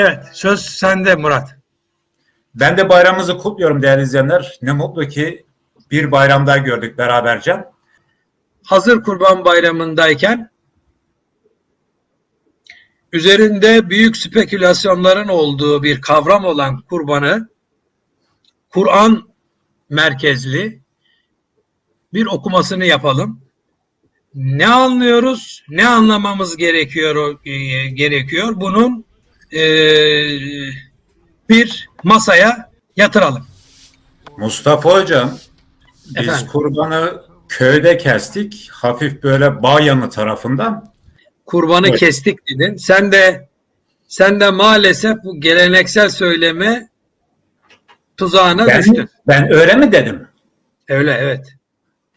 Evet, söz sende Murat. Ben de bayramımızı kutluyorum değerli izleyenler. Ne mutlu ki bir bayram daha gördük beraberce. Hazır Kurban Bayramı'ndayken üzerinde büyük spekülasyonların olduğu bir kavram olan kurbanı Kur'an merkezli bir okumasını yapalım. Ne anlıyoruz, ne anlamamız gerekiyor e, gerekiyor. Bunun e, bir masaya yatıralım. Mustafa Hocam biz Efendim? kurbanı köyde kestik. Hafif böyle bağ yanı tarafından. kurbanı Evet. kestik dedin. Sen de sen de maalesef bu geleneksel söyleme tuzağına düştün. Ben, ben öyle mi dedim? Öyle evet.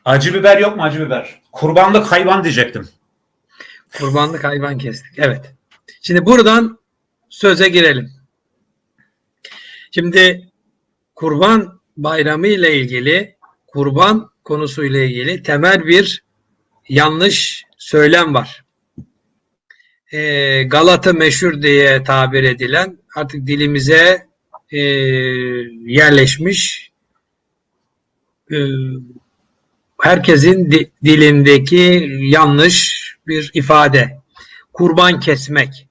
Acı biber yok mu acı biber? Kurbanlık hayvan diyecektim. Kurbanlık hayvan kestik. Evet. Şimdi buradan söze girelim. Şimdi kurban bayramı ile ilgili kurban konusuyla ilgili temel bir yanlış söylem var. Ee, Galata meşhur diye tabir edilen artık dilimize e, yerleşmiş e, herkesin di- dilindeki yanlış bir ifade. Kurban kesmek.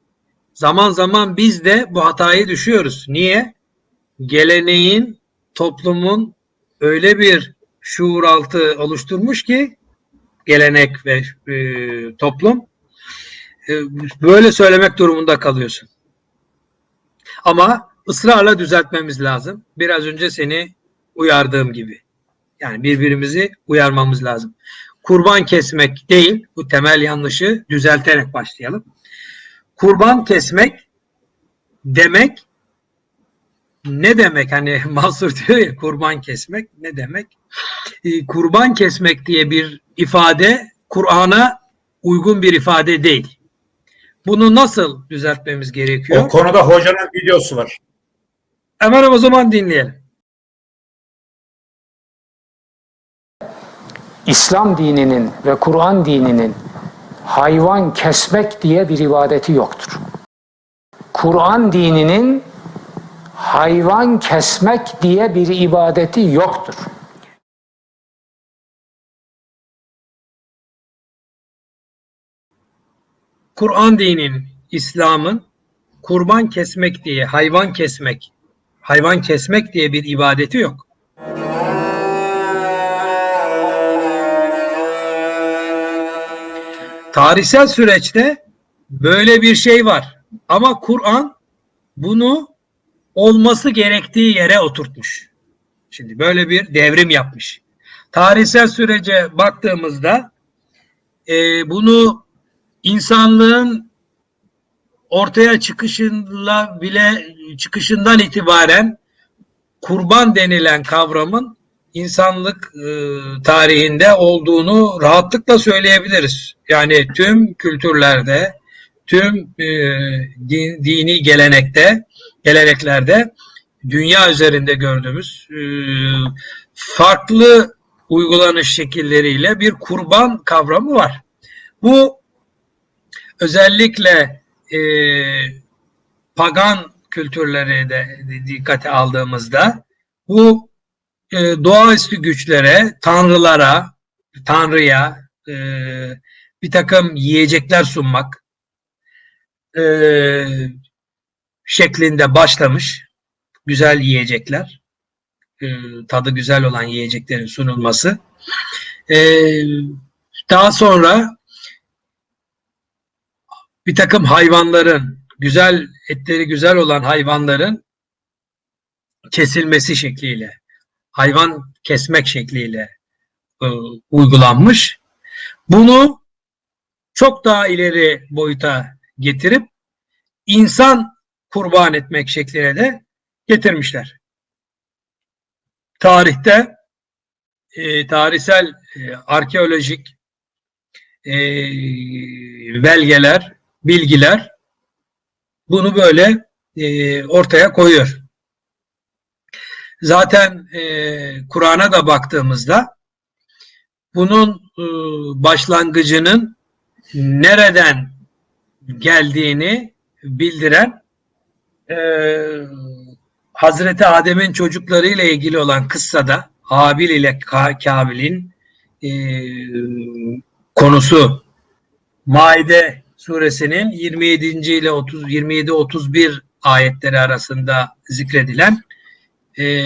Zaman zaman biz de bu hatayı düşüyoruz. Niye? Geleneğin, toplumun öyle bir şuur altı oluşturmuş ki gelenek ve e, toplum e, böyle söylemek durumunda kalıyorsun. Ama ısrarla düzeltmemiz lazım. Biraz önce seni uyardığım gibi. Yani birbirimizi uyarmamız lazım. Kurban kesmek değil, bu temel yanlışı düzelterek başlayalım. Kurban kesmek demek ne demek? Hani Mansur diyor ya kurban kesmek ne demek? Ee, kurban kesmek diye bir ifade Kur'an'a uygun bir ifade değil. Bunu nasıl düzeltmemiz gerekiyor? O konuda hocanın videosu var. Hemen o zaman dinleyelim. İslam dininin ve Kur'an dininin hayvan kesmek diye bir ibadeti yoktur. Kur'an dininin hayvan kesmek diye bir ibadeti yoktur. Kur'an dininin, İslam'ın kurban kesmek diye, hayvan kesmek, hayvan kesmek diye bir ibadeti yok. Tarihsel süreçte böyle bir şey var. Ama Kur'an bunu olması gerektiği yere oturtmuş. Şimdi böyle bir devrim yapmış. Tarihsel sürece baktığımızda e, bunu insanlığın ortaya çıkışıyla bile çıkışından itibaren kurban denilen kavramın insanlık e, tarihinde olduğunu rahatlıkla söyleyebiliriz. Yani tüm kültürlerde, tüm e, din- dini gelenekte, geleneklerde dünya üzerinde gördüğümüz e, farklı uygulanış şekilleriyle bir kurban kavramı var. Bu özellikle e, pagan kültürleri de dikkate aldığımızda bu e, doğaüstü güçlere, tanrılara, tanrıya e, bir takım yiyecekler sunmak e, şeklinde başlamış. Güzel yiyecekler, e, tadı güzel olan yiyeceklerin sunulması. E, daha sonra bir takım hayvanların güzel etleri güzel olan hayvanların kesilmesi şekliyle hayvan kesmek şekliyle e, uygulanmış. Bunu çok daha ileri boyuta getirip insan kurban etmek şekline de getirmişler. Tarihte e, tarihsel e, arkeolojik e, belgeler, bilgiler bunu böyle e, ortaya koyuyor. Zaten e, Kur'an'a da baktığımızda bunun e, başlangıcının nereden geldiğini bildiren e, Hazreti Adem'in çocukları ile ilgili olan kıssada Habil ile Ka- Kabil'in e, konusu Maide suresinin 27. ile 30 27 31 ayetleri arasında zikredilen e,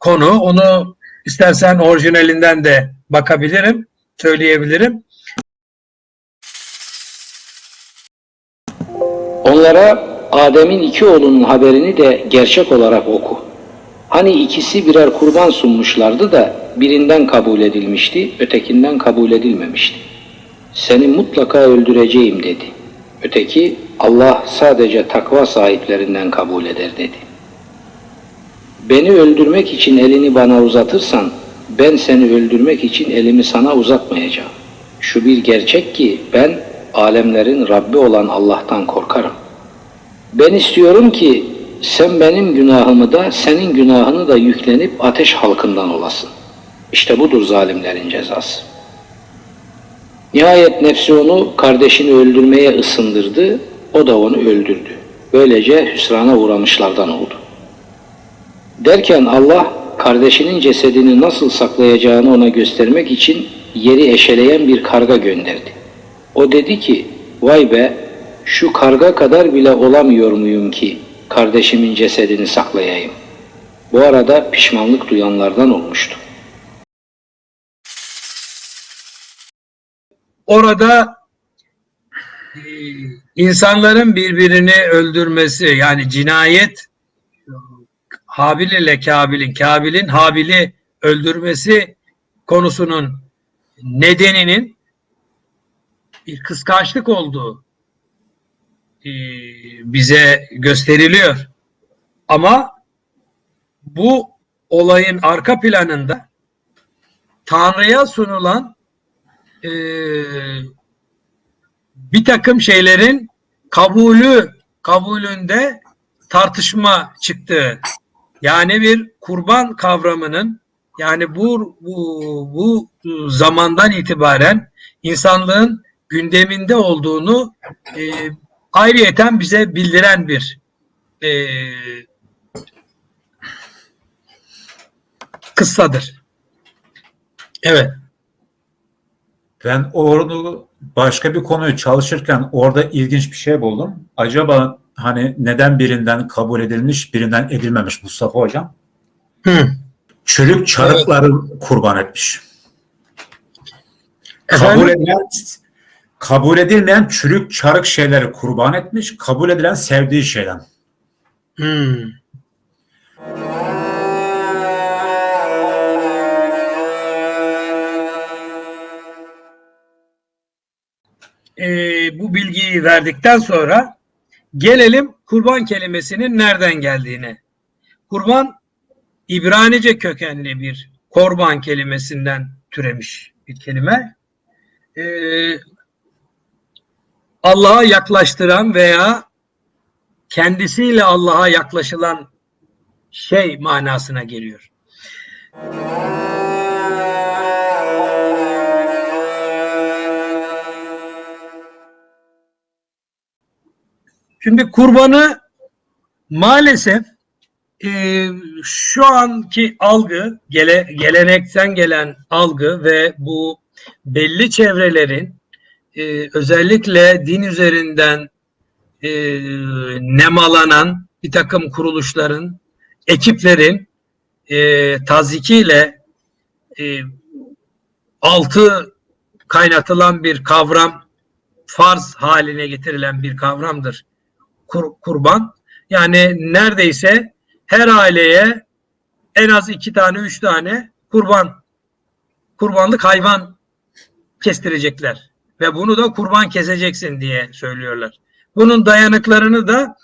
konu. Onu istersen orijinalinden de bakabilirim, söyleyebilirim. Onlara Adem'in iki oğlunun haberini de gerçek olarak oku. Hani ikisi birer kurban sunmuşlardı da birinden kabul edilmişti, ötekinden kabul edilmemişti. Seni mutlaka öldüreceğim dedi. Öteki Allah sadece takva sahiplerinden kabul eder dedi. Beni öldürmek için elini bana uzatırsan ben seni öldürmek için elimi sana uzatmayacağım. Şu bir gerçek ki ben alemlerin Rabbi olan Allah'tan korkarım. Ben istiyorum ki sen benim günahımı da senin günahını da yüklenip ateş halkından olasın. İşte budur zalimlerin cezası. Nihayet nefsi onu kardeşini öldürmeye ısındırdı, o da onu öldürdü. Böylece hüsrana uğramışlardan oldu. Derken Allah kardeşinin cesedini nasıl saklayacağını ona göstermek için yeri eşeleyen bir karga gönderdi. O dedi ki, vay be şu karga kadar bile olamıyor muyum ki kardeşimin cesedini saklayayım. Bu arada pişmanlık duyanlardan olmuştu. Orada e, insanların birbirini öldürmesi yani cinayet Habil ile Kabil'in, Kabil'in Habil'i öldürmesi konusunun nedeninin bir kıskançlık olduğu e, bize gösteriliyor. Ama bu olayın arka planında Tanrı'ya sunulan e, bir takım şeylerin kabulü kabulünde tartışma çıktı. Yani bir kurban kavramının yani bu bu, bu zamandan itibaren insanlığın gündeminde olduğunu e, ayrıyeten bize bildiren bir e, kıssadır. Evet. Ben onu başka bir konuyu çalışırken orada ilginç bir şey buldum. Acaba hani neden birinden kabul edilmiş, birinden edilmemiş Mustafa Hocam? Hı. Çürük çarıkları kurban etmiş. Kabul Efendim? Kabul edilmeyen çürük çarık şeyleri kurban etmiş, kabul edilen sevdiği şeyden. Hmm. Ee, bu bilgiyi verdikten sonra gelelim kurban kelimesinin nereden geldiğine. Kurban İbranice kökenli bir korban kelimesinden türemiş bir kelime. Ee, Allah'a yaklaştıran veya kendisiyle Allah'a yaklaşılan şey manasına geliyor. Şimdi kurbanı maalesef e, şu anki algı, gele, gelenekten gelen algı ve bu belli çevrelerin e, özellikle din üzerinden e, nemalanan bir takım kuruluşların, ekiplerin e, tazikiyle e, altı kaynatılan bir kavram, farz haline getirilen bir kavramdır kur, kurban. Yani neredeyse her aileye en az iki tane, üç tane kurban, kurbanlık hayvan kestirecekler. Ve bunu da kurban keseceksin diye söylüyorlar. Bunun dayanıklarını da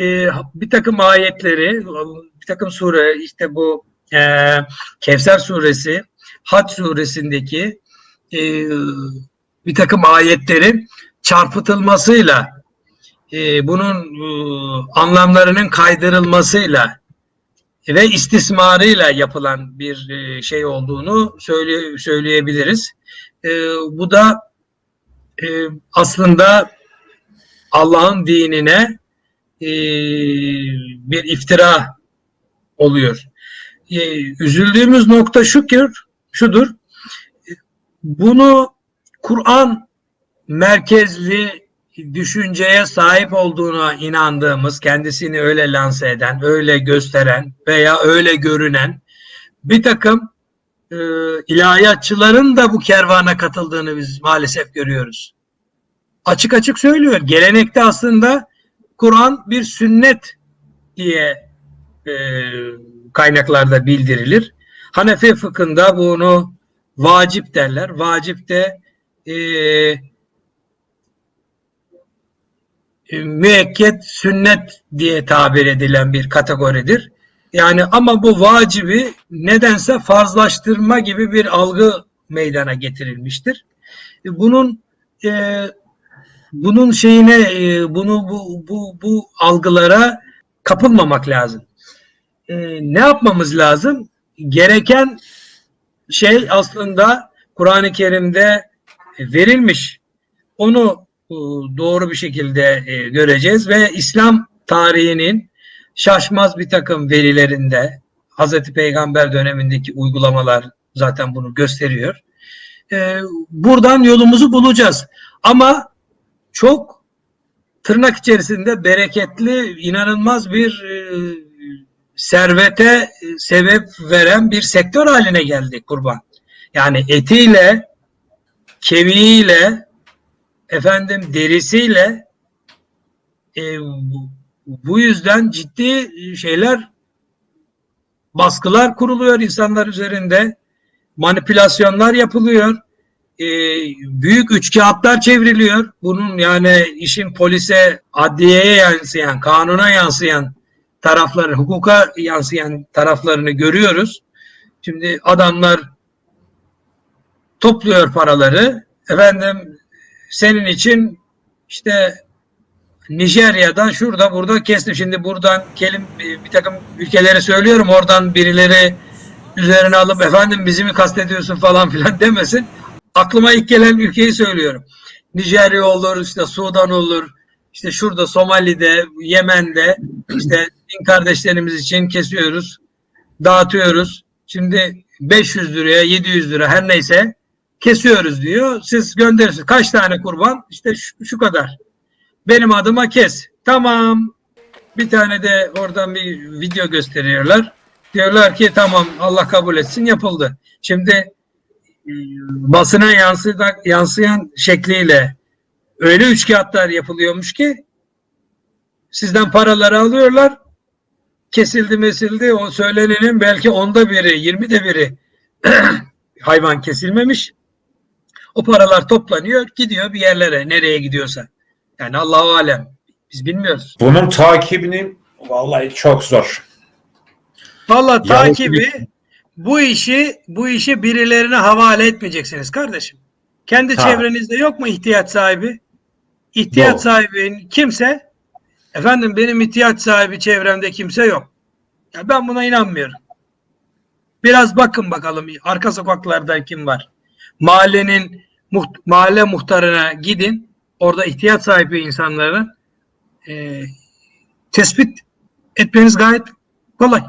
e, bir takım ayetleri, bir takım sure, işte bu e, Kevser suresi, Hac suresindeki e, bir takım ayetlerin çarpıtılmasıyla e, bunun e, anlamlarının kaydırılmasıyla ve istismarıyla yapılan bir e, şey olduğunu söyle, söyleyebiliriz. E, bu da e, aslında Allah'ın dinine e, bir iftira oluyor. E, üzüldüğümüz nokta şudur, şudur. Bunu Kur'an merkezli düşünceye sahip olduğuna inandığımız, kendisini öyle lanse eden, öyle gösteren veya öyle görünen bir takım e, ilahiyatçıların da bu kervana katıldığını biz maalesef görüyoruz. Açık açık söylüyor. Gelenekte aslında Kur'an bir sünnet diye e, kaynaklarda bildirilir. Hanefi fıkhında bunu vacip derler. Vacip de e, e, müekket sünnet diye tabir edilen bir kategoridir. Yani ama bu vacibi nedense farzlaştırma gibi bir algı meydana getirilmiştir. E, Bunun e, bunun şeyine e, bunu bu, bu bu algılara kapılmamak lazım. E, ne yapmamız lazım? Gereken şey aslında Kur'an-ı Kerim'de verilmiş. Onu e, doğru bir şekilde e, göreceğiz ve İslam tarihinin şaşmaz bir takım verilerinde Hazreti Peygamber dönemindeki uygulamalar zaten bunu gösteriyor. E, buradan yolumuzu bulacağız. Ama çok tırnak içerisinde bereketli, inanılmaz bir e, servete e, sebep veren bir sektör haline geldi kurban. Yani etiyle, kemiğiyle, efendim derisiyle e, bu, yüzden ciddi şeyler baskılar kuruluyor insanlar üzerinde. Manipülasyonlar yapılıyor. E, büyük üçkağıtlar çevriliyor. Bunun yani işin polise adliyeye yansıyan kanuna yansıyan tarafları hukuka yansıyan taraflarını görüyoruz. Şimdi adamlar topluyor paraları. Efendim senin için işte Nijerya'dan şurada burada kestim. Şimdi buradan kelim bir takım ülkeleri söylüyorum. Oradan birileri üzerine alıp efendim bizi mi kastediyorsun falan filan demesin. Aklıma ilk gelen ülkeyi söylüyorum. Nijerya olur, işte Sudan olur, işte şurada Somali'de, Yemen'de işte din kardeşlerimiz için kesiyoruz, dağıtıyoruz. Şimdi 500 liraya, 700 lira her neyse kesiyoruz diyor. Siz gönderirsiniz. Kaç tane kurban? İşte şu, şu kadar. Benim adıma kes. Tamam. Bir tane de oradan bir video gösteriyorlar. Diyorlar ki tamam Allah kabul etsin yapıldı. Şimdi e, basına yansıyan, yansıyan şekliyle öyle üç kağıtlar yapılıyormuş ki sizden paraları alıyorlar. Kesildi mesildi o söylenenin belki onda biri, yirmide biri hayvan kesilmemiş. O paralar toplanıyor, gidiyor bir yerlere, nereye gidiyorsa. Yani Allahu alem. Biz bilmiyoruz. Bunun takibini vallahi çok zor. Vallahi takibi bu işi bu işi birilerine havale etmeyeceksiniz kardeşim. Kendi Ha. çevrenizde yok mu ihtiyaç sahibi? İhtiyaç Yok. sahibi kimse efendim benim ihtiyaç sahibi çevremde kimse yok. Ya ben buna inanmıyorum. Biraz bakın bakalım arka sokaklarda kim var? Mahallenin muht- mahalle muhtarına gidin. Orada ihtiyaç sahibi insanların e, tespit etmeniz gayet kolay.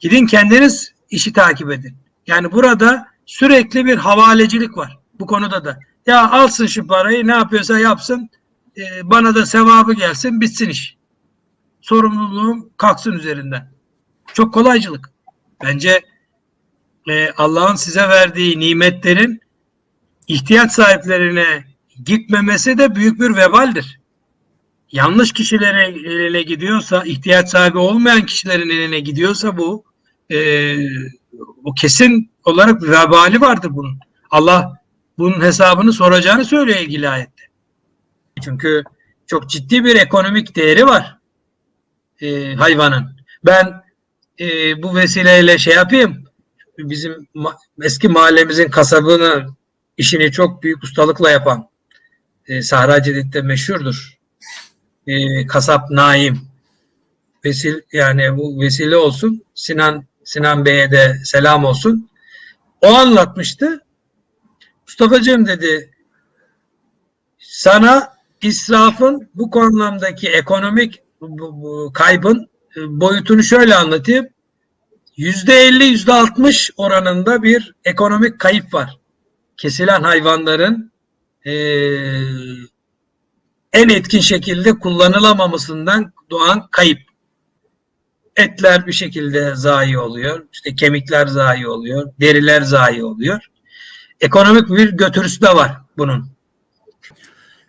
Gidin kendiniz işi takip edin. Yani burada sürekli bir havalecilik var bu konuda da. Ya alsın şu parayı ne yapıyorsa yapsın e, bana da sevabı gelsin bitsin iş. Sorumluluğum kalksın üzerinden. Çok kolaycılık. Bence e, Allah'ın size verdiği nimetlerin ihtiyaç sahiplerine gitmemesi de büyük bir vebaldir. Yanlış kişilerin eline gidiyorsa, ihtiyaç sahibi olmayan kişilerin eline gidiyorsa bu e, o kesin olarak vebali vardır bunun. Allah bunun hesabını soracağını söylüyor ilgili ayette. Çünkü çok ciddi bir ekonomik değeri var e, hayvanın. Ben e, bu vesileyle şey yapayım, bizim ma- eski mahallemizin kasabını işini çok büyük ustalıkla yapan e, Sahra Cedid'de meşhurdur. E, kasap Naim vesil yani bu vesile olsun. Sinan Sinan Bey'e de selam olsun. O anlatmıştı. Mustafa'cığım dedi sana israfın bu anlamdaki ekonomik kaybın e, boyutunu şöyle anlatayım. Yüzde elli, yüzde altmış oranında bir ekonomik kayıp var. Kesilen hayvanların e, en etkin şekilde kullanılamamasından doğan kayıp. Etler bir şekilde zayi oluyor. işte kemikler zayi oluyor. Deriler zayi oluyor. Ekonomik bir götürüsü de var bunun.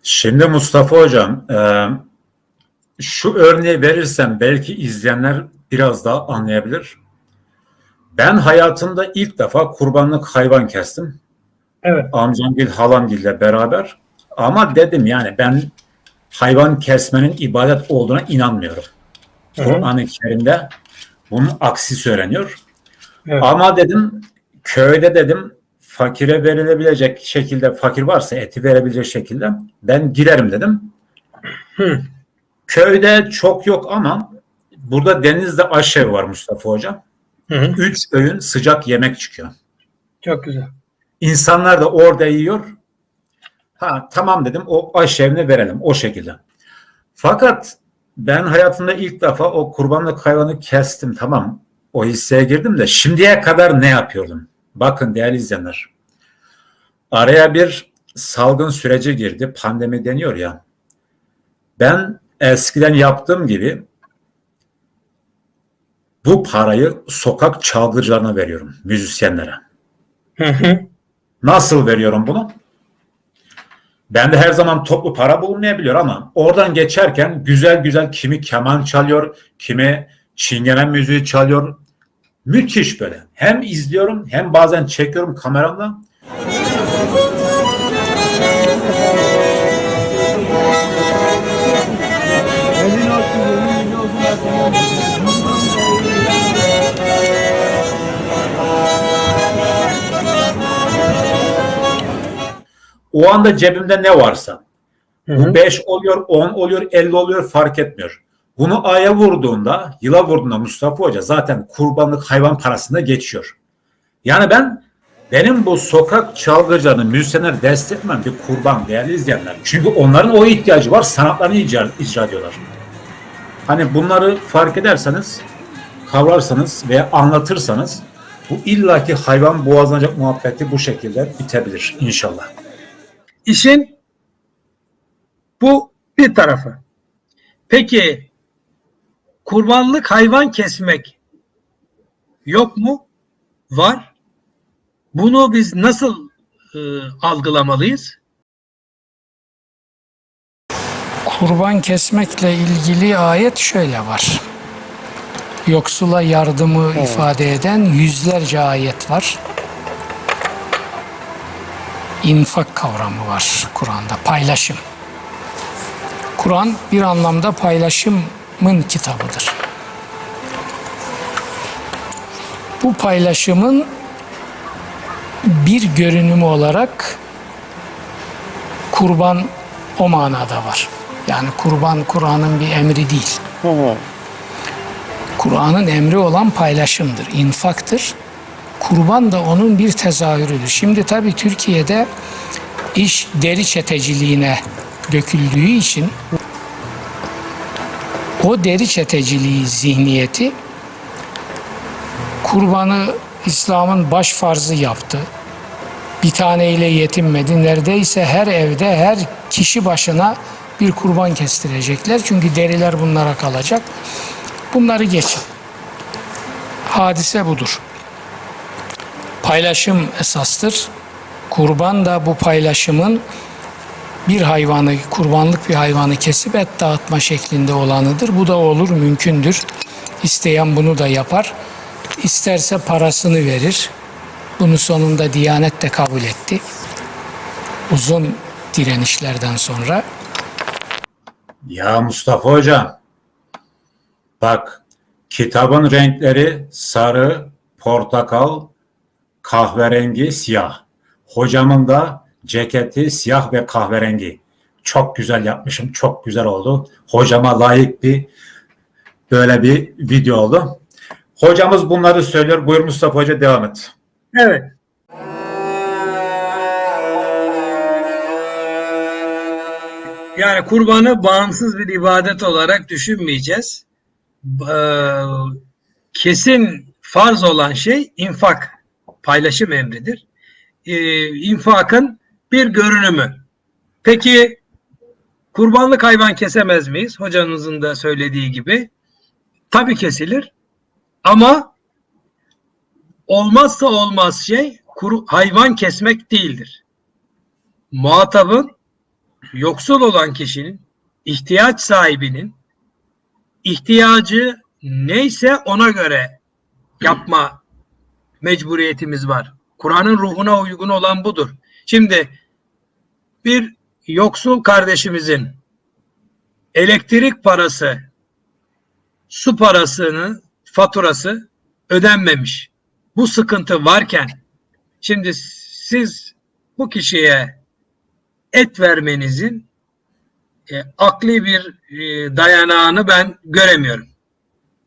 Şimdi Mustafa Hocam, e, şu örneği verirsem belki izleyenler biraz daha anlayabilir. Ben hayatımda ilk defa kurbanlık hayvan kestim. Evet. Amcamgil, halamgille beraber. Ama dedim yani ben hayvan kesmenin ibadet olduğuna inanmıyorum. Kur'an-ı Kerim'de bunun aksi söyleniyor. Evet. Ama dedim köyde dedim fakire verilebilecek şekilde fakir varsa eti verebilecek şekilde ben girerim dedim. Hı. Köyde çok yok ama burada denizde aşevi var Mustafa Hocam. Hı hı. Üç öğün sıcak yemek çıkıyor. Çok güzel. İnsanlar da orada yiyor. Ha tamam dedim o aşevine verelim o şekilde. Fakat ben hayatımda ilk defa o kurbanlık hayvanı kestim tamam o hisseye girdim de şimdiye kadar ne yapıyordum? Bakın değerli izleyenler. Araya bir salgın süreci girdi. Pandemi deniyor ya. Ben eskiden yaptığım gibi bu parayı sokak çalgıcılarına veriyorum. Müzisyenlere. Hı hı. Nasıl veriyorum bunu? Bende her zaman toplu para bulunmayabiliyor ama oradan geçerken güzel güzel kimi keman çalıyor, kimi çingene müziği çalıyor. Müthiş böyle. Hem izliyorum hem bazen çekiyorum kameramla. O anda cebimde ne varsa Hı Bu hı. 5 oluyor, 10 oluyor, 50 oluyor fark etmiyor. Bunu aya vurduğunda, yıla vurduğunda Mustafa Hoca zaten kurbanlık hayvan parasında geçiyor. Yani ben benim bu sokak çalgıcılarını, müzisyenleri desteklemem bir kurban değerli izleyenler. Çünkü onların o ihtiyacı var, sanatlarını icra, icra ediyorlar. Hani bunları fark ederseniz, kavrarsanız veya anlatırsanız bu illaki hayvan boğazlanacak muhabbeti bu şekilde bitebilir inşallah. İşin bu bir tarafı. Peki kurbanlık hayvan kesmek yok mu? Var. Bunu biz nasıl e, algılamalıyız? Kurban kesmekle ilgili ayet şöyle var. Yoksula yardımı ifade eden yüzlerce ayet var. İnfak kavramı var Kur'an'da, paylaşım. Kur'an bir anlamda paylaşımın kitabıdır. Bu paylaşımın bir görünümü olarak kurban o manada var. Yani kurban Kur'an'ın bir emri değil. Kur'an'ın emri olan paylaşımdır, infaktır. Kurban da onun bir tezahürüdür. Şimdi tabii Türkiye'de iş deri çeteciliğine döküldüğü için o deri çeteciliği zihniyeti kurbanı İslam'ın baş farzı yaptı. Bir taneyle yetinmedi. Neredeyse her evde her kişi başına bir kurban kestirecekler. Çünkü deriler bunlara kalacak. Bunları geçin. Hadise budur. Paylaşım esastır. Kurban da bu paylaşımın bir hayvanı, kurbanlık bir hayvanı kesip et dağıtma şeklinde olanıdır. Bu da olur, mümkündür. İsteyen bunu da yapar. İsterse parasını verir. Bunu sonunda Diyanet de kabul etti. Uzun direnişlerden sonra. Ya Mustafa Hocam, bak kitabın renkleri sarı, portakal, kahverengi, siyah. Hocamın da ceketi siyah ve kahverengi. Çok güzel yapmışım. Çok güzel oldu. Hocama layık bir böyle bir video oldu. Hocamız bunları söylüyor. Buyur Mustafa Hoca devam et. Evet. Yani kurbanı bağımsız bir ibadet olarak düşünmeyeceğiz. Ee, Kesin farz olan şey infak, paylaşım emridir. Ee, infakın bir görünümü. Peki kurbanlık hayvan kesemez miyiz? Hocanızın da söylediği gibi. Tabii kesilir. Ama olmazsa olmaz şey kuru, hayvan kesmek değildir. Muhatabın yoksul olan kişinin, ihtiyaç sahibinin ihtiyacı neyse ona göre yapma mecburiyetimiz var. Kur'an'ın ruhuna uygun olan budur. Şimdi bir yoksul kardeşimizin elektrik parası, su parasının faturası ödenmemiş. Bu sıkıntı varken şimdi siz bu kişiye et vermenizin e, akli bir e, dayanağını ben göremiyorum.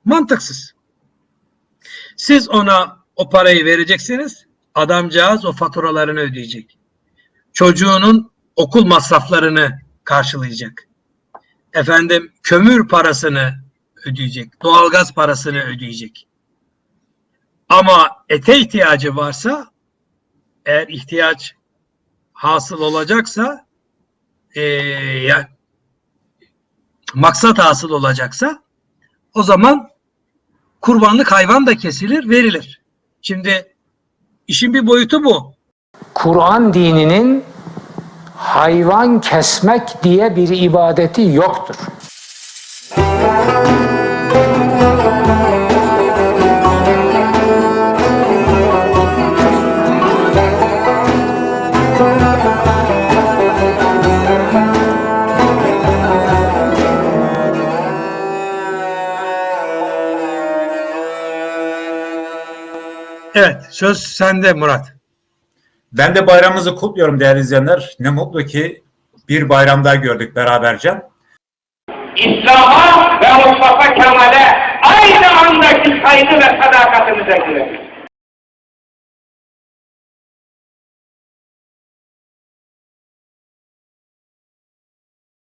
Mantıksız. Siz ona o parayı vereceksiniz. Adamcağız o faturalarını ödeyecek. Çocuğunun okul masraflarını karşılayacak. Efendim kömür parasını ödeyecek. Doğalgaz parasını ödeyecek. Ama ete ihtiyacı varsa eğer ihtiyaç hasıl olacaksa e, ya, maksat hasıl olacaksa o zaman kurbanlık hayvan da kesilir, verilir. Şimdi işin bir boyutu bu. Kur'an dininin hayvan kesmek diye bir ibadeti yoktur. Söz sende Murat. Ben de bayramımızı kutluyorum değerli izleyenler. Ne mutlu ki bir bayram daha gördük beraberce. İslam'a ve Mustafa Kemal'e aynı andaki saygı ve sadakatimize girelim.